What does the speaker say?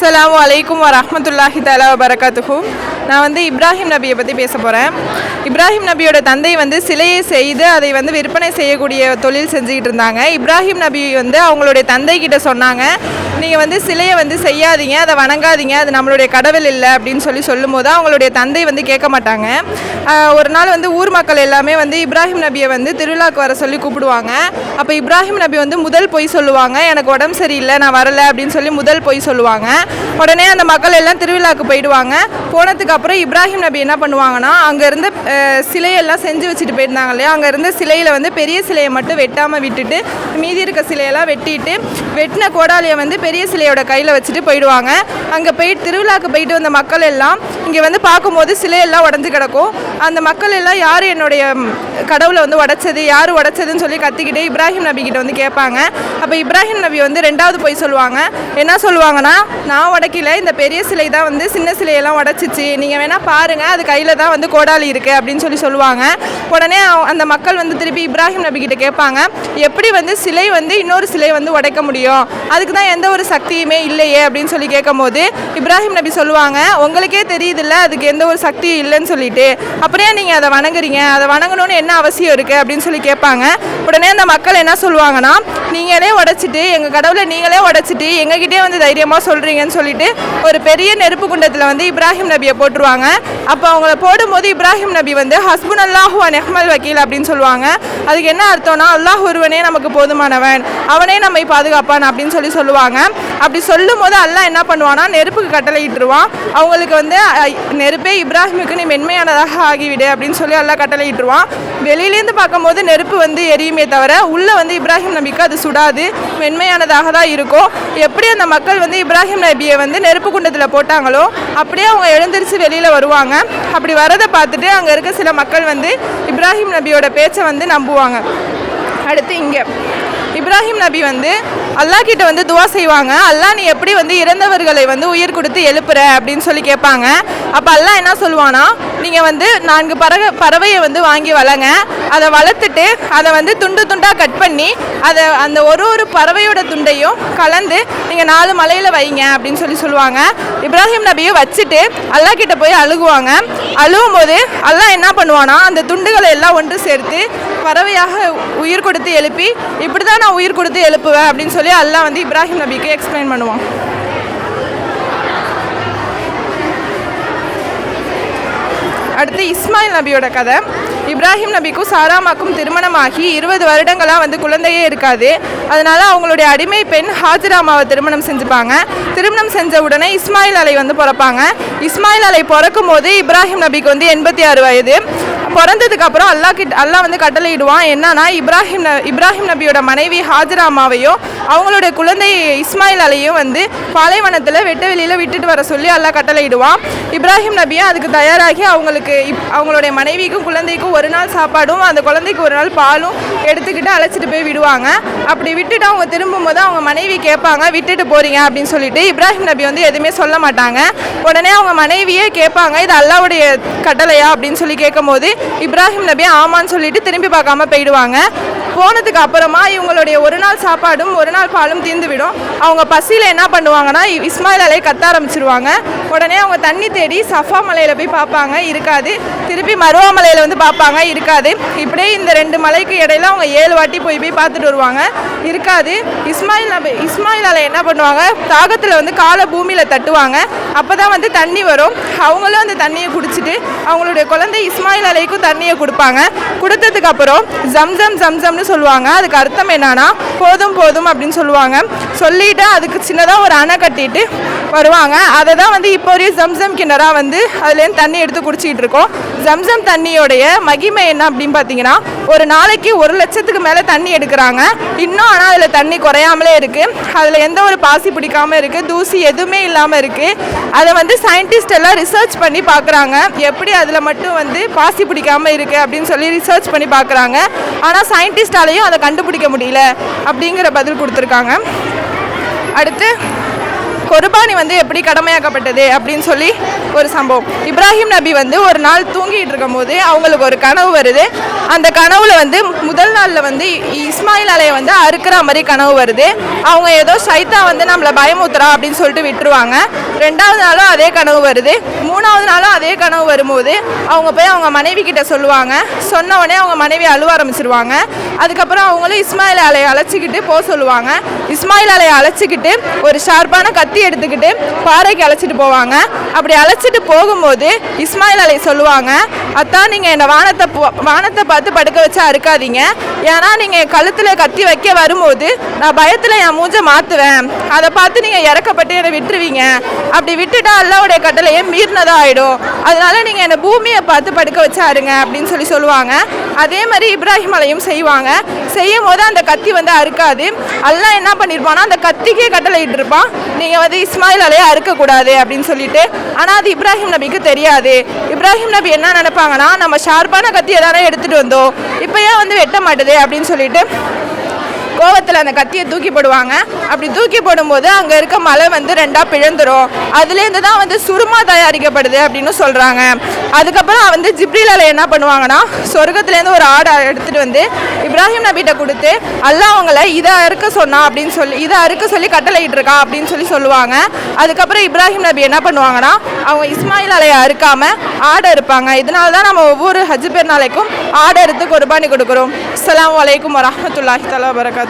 அஸ்லாம் அலைக்கும் வரமத்துல்லாஹி தலா வபரகாத்துஹு. நான் வந்து இப்ராஹிம் நபியை பற்றி பேச போகிறேன் இப்ராஹிம் நபியோட தந்தை வந்து சிலையை செய்து அதை வந்து விற்பனை செய்யக்கூடிய தொழில் செஞ்சுக்கிட்டு இருந்தாங்க. இப்ராஹிம் நபி வந்து அவங்களுடைய தந்தை கிட்ட சொன்னாங்க நீங்கள் வந்து சிலையை வந்து செய்யாதீங்க அதை வணங்காதீங்க அது நம்மளுடைய கடவுள் இல்லை அப்படின்னு சொல்லி சொல்லும்போது அவங்களுடைய தந்தை வந்து கேட்க மாட்டாங்க. ஒரு நாள் வந்து ஊர் மக்கள் எல்லாமே வந்து இப்ராஹிம் நபியை வந்து திருவிழாக்கு வர சொல்லி கூப்பிடுவாங்க. அப்போ இப்ராஹிம் நபி வந்து முதல் பொய் சொல்லுவாங்க எனக்கு உடம்பு சரியில்லை நான் வரலை அப்படின்னு சொல்லி முதல் பொய் சொல்லுவாங்க. உடனே அந்த மக்கள் எல்லாம் திருவிழாக்கு போயிடுவாங்க. போனதுக்கு அப்புறம் இப்ராஹிம் நபி என்ன பண்ணுவாங்கன்னா அங்கே இருந்த சிலையெல்லாம் செஞ்சு வச்சுட்டு போயிருந்தாங்க இல்லையா? அங்கே இருந்த சிலையில் வந்து பெரிய சிலையை மட்டும் வெட்டாமல் விட்டுட்டு மீதி இருக்க சிலையெல்லாம் வெட்டிட்டு வெட்டின கோடாலியை வந்து பெரிய சிலையோட கையில் வச்சுட்டு போயிடுவாங்க. அங்கே போயிட்டு திருவிழாக்கு போயிட்டு வந்த மக்கள் எல்லாம் இங்கே வந்து பார்க்கும்போது சிலையெல்லாம் உடஞ்சி கிடக்கும். அந்த மக்கள் எல்லாம் யார் என்னுடைய கடவுளை வந்து உடைச்சது யார் உடைச்சதுன்னு சொல்லி கத்திக்கிட்டு இப்ராஹிம் நபி கிட்ட வந்து கேட்பாங்க. அப்போ இப்ராஹிம் நபி வந்து ரெண்டாவது போய் சொல்லுவாங்க. என்ன சொல்லுவாங்கன்னா நான் உடைக்கல இந்த பெரிய சிலை தான் வந்து சின்ன சிலையெல்லாம் உடைச்சிச்சு. நீங்கள் வேணால் பாருங்கள் அது கையில் தான் வந்து கோடாலி இருக்குது அப்படின்னு சொல்லி சொல்லுவாங்க. உடனே அந்த மக்கள் வந்து திருப்பி இப்ராஹிம் நபி கிட்ட கேட்பாங்க. எப்படி வந்து சிலை வந்து இன்னொரு சிலை வந்து உடைக்க முடியும்? அதுக்கு தான் எந்த ஒரு சக்தியுமே இல்லையே அப்படின்னு சொல்லி கேட்கும்போது இப்ராஹிம் நபி சொல்லுவாங்க. உங்களுக்கே தெரியுதுல்ல அதுக்கு எந்த ஒரு சக்தியும் இல்லைன்னு சொல்லிட்டு. அப்புறம் நீங்கள் அதை வணங்குறீங்க. அதை வணங்கணும்னு என்ன அவசியம் இருக்குது அப்படின்னு சொல்லி கேட்பாங்க. உடனே அந்த மக்கள் என்ன சொல்லுவாங்கன்னா நீங்களே உடைச்சிட்டு எங்கள் கடவுளை நீங்களே உடைச்சிட்டு எங்ககிட்டே வந்து தைரியமாக சொல்கிறீங்கன்னு சொல்லிட்டு ஒரு பெரிய நெருப்பு குண்டத்தில் வந்து இப்ராஹிம் நபியை போட்டுருவாங்க. அப்போ அவங்கள போடும்போது இப்ராஹிம் நபி வந்து ஹஸ்புன் அல்லாஹு நெஹ்மல் வக்கீல் அப்படின்னு சொல்லுவாங்க. அதுக்கு என்ன அர்த்தம்னா அல்லாஹ் ஒருவனே நமக்கு போதுமானவன். அவனே நம்மை பாதுகாப்பான் அப்படின்னு சொல்லி சொல்லுவாங்க. அப்படி சொல்லும் போது அல்லாஹ் என்ன பண்ணுவானா நெருப்புக்கு கட்டளை இட்டுருவான் அவங்களுக்கு வந்து நெருப்பே இப்ராஹிமுக்கு நீ மென்மையானதாக ஆகிவிடு அப்படின்னு சொல்லி அல்லாஹ் கட்டளை இட்டுருவான் வெளியிலேருந்து பார்க்கும்போது நெருப்பு வந்து எரியுமே தவிர உள்ளே வந்து இப்ராஹிம் நபிக்கு அது சுடாது மென்மையானதாக தான் இருக்கும் எப்படி அந்த மக்கள் வந்து இப்ராஹிம் நபியை வந்து நெருப்பு குண்டத்தில் போட்டாங்களோ அப்படியே அவங்க எழுந்திரிச்சு வெளியில் வருவாங்க. அப்படி வரதை பார்த்துட்டு அங்கே இருக்க சில மக்கள் வந்து இப்ராஹிம் நபியோட பேச்சை வந்து நம்புவாங்க. அடுத்து இங்கே. இப்ராஹிம் நபி வந்து அல்லாஹ் கிட்ட வந்து துவா செய்வாங்க. அல்லாஹ் நீ எப்படி வந்து இறந்தவர்களை வந்து உயிர் கொடுத்து எழுப்புற? அப்படின்னு சொல்லி கேட்பாங்க. அப்போ அல்லாஹ் என்ன சொல்லுவானா நீங்கள் வந்து நான்கு பறவை பறவையை வந்து வாங்கி வளங்க. அதை வளர்த்துட்டு அதை வந்து துண்டு துண்டாக கட் பண்ணி அதை அந்த ஒரு ஒரு பறவையோட துண்டையும் கலந்து நீங்கள் நாலு மலையில் வைங்க அப்படின்னு சொல்லி சொல்லுவாங்க. இப்ராஹிம் நபியை வச்சுட்டு அல்லாஹ் கிட்ட போய் அழுகுவாங்க. அழுகும் போது அல்லா என்ன பண்ணுவானா அந்த துண்டுகளை எல்லாம் ஒன்று சேர்த்து பறவையாக உயிர் கொடுத்து எழுப்பி இப்படி தான் நான் உயிர் கொடுத்து எழுப்புவேன் அப்படின்னு சொல்லி அல்லா வந்து இப்ராஹிம் நபிக்கு எக்ஸ்பிளைன் பண்ணுவான். அடுத்து இஸ்மாயில் நபியோட கதை. இப்ராஹிம் நபிக்கும் சாராமாக்கும் திருமணமாகி இருபது வருடங்களாக வந்து குழந்தையே இருக்காது. அதனால் அவங்களுடைய அடிமை பெண் ஹாஜிராமாவை திருமணம் செஞ்சுப்பாங்க. திருமணம் செஞ்ச உடனே இஸ்மாயில் அலை வந்து பிறப்பாங்க. இஸ்மாயில் அலை பிறக்கும் போது இப்ராஹிம் நபிக்கு வந்து எண்பத்தி ஆறு வயது. பிறந்ததுக்கு அப்புறம் அல்லாஹ் கிட்ட அல்லாஹ் வந்து கட்டளையிடுவான். என்னன்னா இப்ராஹிம் ந- இப்ராஹிம் நபியோட மனைவி ஹாஜராமாவையும் அவங்களுடைய குழந்தை இஸ்மாயில் அலையும் வந்து பாலைவனத்தில் வெட்ட வெளியில் விட்டுட்டு வர சொல்லி அல்லாஹ் கட்டளையிடுவான். இப்ராஹிம் நபியும் அதுக்கு தயாராகி அவங்களுக்கு இப் அவங்களுடைய மனைவிக்கும் குழந்தைக்கும் ஒரு நாள் சாப்பாடும் அந்த குழந்தைக்கு ஒரு நாள் பாலும் எடுத்துக்கிட்டு அழைச்சிட்டு போய் விடுவாங்க. அப்படி விட்டுட்டு அவங்க திரும்பும்போது அவங்க மனைவி கேட்பாங்க விட்டுட்டு போறீங்க அப்படின்னு சொல்லிட்டு இப்ராஹிம் நபி வந்து எதுவுமே சொல்ல மாட்டாங்க. உடனே அவங்க மனைவியே கேட்பாங்க இது அல்லாவுடைய கட்டளையா? அப்படின்னு சொல்லி கேட்கும்போது இப்ராஹிம் நபி ஆமான்னு சொல்லிட்டு திரும்பி பார்க்காம போயிடுவாங்க. போனதுக்கு அப்புறமா இவங்களுடைய ஒரு நாள் சாப்பாடும் ஒரு நாள் பாலும் தீர்ந்து விடும் அவங்க பசியில் என்ன பண்ணுவாங்கன்னா இ- இஸ்மாயில் அலை கத்த ஆரம்பிச்சிருவாங்க. உடனே அவங்க தண்ணி தேடி சஃபா மலையில் போய் பார்ப்பாங்க. இருக்காது. திருப்பி மருவா மலையில் வந்து பார்ப்பாங்க. இருக்காது. இப்படியே இந்த ரெண்டு மலைக்கு இடையில அவங்க ஏழு வாட்டி போய் போய் பார்த்துட்டு வருவாங்க. இருக்காது. இஸ்மாயில் நபி இஸ்மாயில் அலை என்ன பண்ணுவாங்க? தாகத்தில் வந்து காலை பூமியில் தட்டுவாங்க. அப்போ தான் வந்து தண்ணி வரும். அவங்களும் அந்த தண்ணியை குடிச்சிட்டு அவங்களுடைய குழந்தை இஸ்மாயில் அலைக்கும் தண்ணியை கொடுப்பாங்க. கொடுத்ததுக்கு அப்புறம் ஜம்ஜம் ஜம்சம்னு சொல்லுவாங்க. அதுக்கு அர்த்தம் என்னன்னா போதும் போதும் அப்படின்னு சொல்லுவாங்க. சொல்லிட்டு அதுக்கு சின்னதாக ஒரு அணை கட்டிட்டு வருவாங்க. அதை தான் வந்து இப்போ வரையும் ஜம்சம் கிணறா வந்து அதுலேருந்து தண்ணி எடுத்து குடிச்சிட்டு இருக்கோம். ஜம்சம் தண்ணியோடைய மகிமை என்ன அப்படின்னு பார்த்தீங்கன்னா ஒரு நாளைக்கு ஒரு லட்சத்துக்கு மேலே தண்ணி எடுக்கிறாங்க. இன்னும் ஆனால் அதில் தண்ணி குறையாமலே இருக்குது அதில் எந்த ஒரு பாசி பிடிக்காம இருக்குது தூசி எதுவுமே இல்லாமல் இருக்குது அதை வந்து சயின்டிஸ்ட் எல்லாம் ரிசர்ச் பண்ணி பார்க்குறாங்க எப்படி அதில் மட்டும் வந்து பாசி பிடிக்காம இருக்குது அப்படின்னு சொல்லி ரிசர்ச் பண்ணி பார்க்குறாங்க ஆனால் சயின்டிஸ்டாலையும் அதை கண்டுபிடிக்க முடியல அப்படிங்கிற பதில் கொடுத்துருக்காங்க. அடுத்து குர்பானி வந்து எப்படி கடமையாக்கப்பட்டது அப்படின்னு சொல்லி ஒரு சம்பவம். இப்ராஹிம் நபி வந்து ஒரு நாள் தூங்கிட்டு இருக்கும்போது அவங்களுக்கு ஒரு கனவு வருது. அந்த கனவுல வந்து முதல் நாளில் வந்து இஸ்மாயில் அலையை வந்து அறுக்கிற மாதிரி கனவு வருது. அவங்க ஏதோ சைத்தா வந்து நம்மளை பயமுத்துறா அப்படின்னு சொல்லிட்டு விட்டுருவாங்க. ரெண்டாவது நாளும் அதே கனவு வருது. மூணாவது நாளும் அதே கனவு வரும்போது அவங்க போய் அவங்க மனைவி கிட்ட சொல்லுவாங்க. சொன்ன உடனே அவங்க மனைவி அழுவ ஆரம்பிச்சிருவாங்க. அதுக்கப்புறம் அவங்களும் இஸ்மாயில் அலையை அழைச்சிக்கிட்டு போக சொல்லுவாங்க. இஸ்மாயில் அலையை அழைச்சிக்கிட்டு ஒரு ஷார்ப்பான கத்தி எடுத்துக்கிட்டு பாறைக்கு அழைச்சிட்டு போவாங்க. அப்படி அழைச்சிட்டு போகும்போது இஸ்மாயில் அலை சொல்லுவாங்க அத்தான் நீங்கள் என்னை வானத்தை போ- வானத்தை பார்த்து படுக்க வச்சா அறுக்காதீங்க. ஏன்னா நீங்கள் கழுத்தில் கத்தி வைக்க வரும்போது நான் பயத்தில் என் மூஞ்சை மாற்றுவேன் அதை பார்த்து நீங்கள் இறக்கப்பட்டு என்னை விட்டுருவீங்க. அப்படி விட்டுட்டா அல்லாவுடைய கட்டளையே மீறினதா ஆகிடும் அதனால நீங்கள் என்னை பூமியை பார்த்து படுக்க வச்சாருங்க அப்படின்னு சொல்லி சொல்லுவாங்க. அதே மாதிரி இப்ராஹிம் அலையும் செய்வாங்க. செய்யும் போது அந்த கத்தி வந்து அறுக்காது. அதெல்லாம் என்ன பண்ணியிருப்பான்னா அந்த கத்திக்கே கட்டளை இருப்பான் நீங்கள் வந்து இஸ்மாயில் அலையை அறுக்கக்கூடாது அப்படின்னு சொல்லிட்டு. ஆனால் அது இப்ராஹிம் நபிக்கு தெரியாது. இப்ராஹிம் நபி என்ன நினைப்பாங்கன்னா நம்ம ஷார்ப்பான கத்தியை தானே எடுத்துகிட்டு வந்தோம். இப்போ ஏன் வந்து வெட்ட மாட்டுது அப்படின்னு சொல்லிட்டு கோவத்தில் அந்த கத்தியை தூக்கி போடுவாங்க. அப்படி தூக்கி போடும்போது அங்கே இருக்க மலை வந்து ரெண்டாக பிழந்துடும் அதுலேருந்து தான் வந்து சுருமா தயாரிக்கப்படுது அப்படின்னு சொல்கிறாங்க அதுக்கப்புறம் வந்து ஜிப்ரீல் என்ன பண்ணுவாங்கன்னா சொர்க்கத்துலேருந்து ஒரு ஆடை எடுத்துகிட்டு வந்து இப்ராஹிம் நபிகிட்ட கொடுத்து அல்லாஹ் அவங்கள இதை அறுக்க சொன்னா அப்படின்னு சொல்லி இதை அறுக்க சொல்லி கட்டளையிட்டு இருக்கா அப்படின்னு சொல்லி சொல்லுவாங்க. அதுக்கப்புறம் இப்ராஹிம் நபி என்ன பண்ணுவாங்கன்னா அவங்க இஸ்மாயில் அலையை அறுக்காம ஆடை இருப்பாங்க இதனால தான் நம்ம ஒவ்வொரு ஹஜ் பெருநாளைக்கும் ஆடை எடுத்து குர்பானி கொடுக்குறோம். அஸ்லாம் அலைக்கும் வரமத்துல்லாஹி தலா வரகாத்து